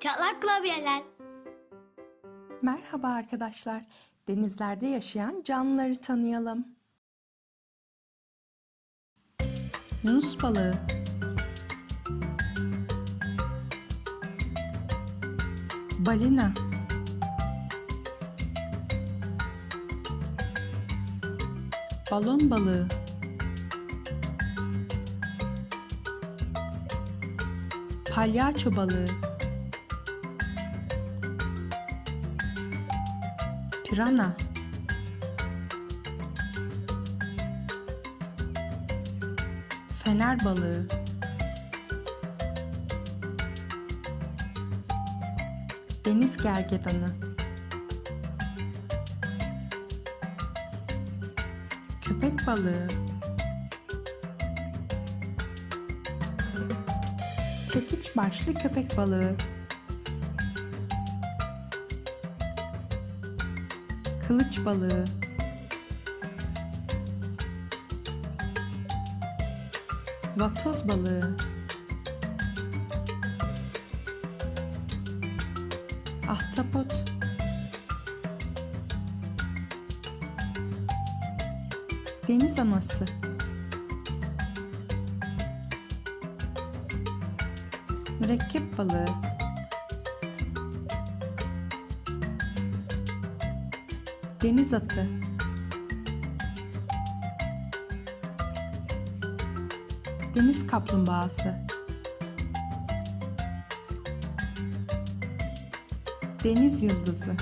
Çatlak klavyeler. Merhaba arkadaşlar. Denizlerde yaşayan canlıları tanıyalım. Yunus balığı Balina Balon balığı Palyaço balığı Pirana. Fener balığı. Deniz gergedanı. Köpek balığı. Çekiç başlı köpek balığı Kılıç balığı. Vatoz balığı. Ahtapot. Deniz anası Mürekkep balığı Deniz atı. Deniz kaplumbağası. Deniz yıldızı.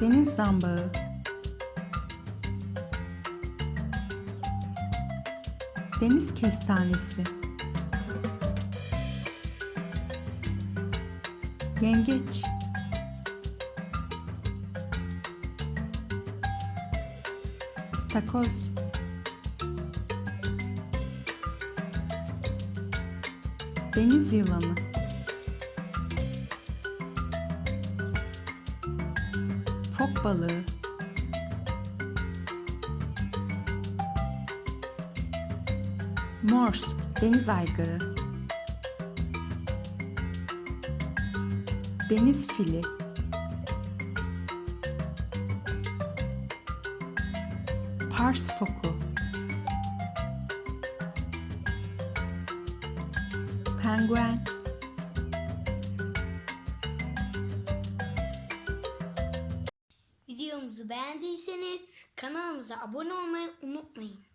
Deniz zambağı. Deniz kestanesi Yengeç. İstakoz. Deniz yılanı. Fok balığı. Morse Deniz aygırı Deniz fili. Pars foku. Penguen. Videomuzu beğendiyseniz kanalımıza abone olmayı unutmayın.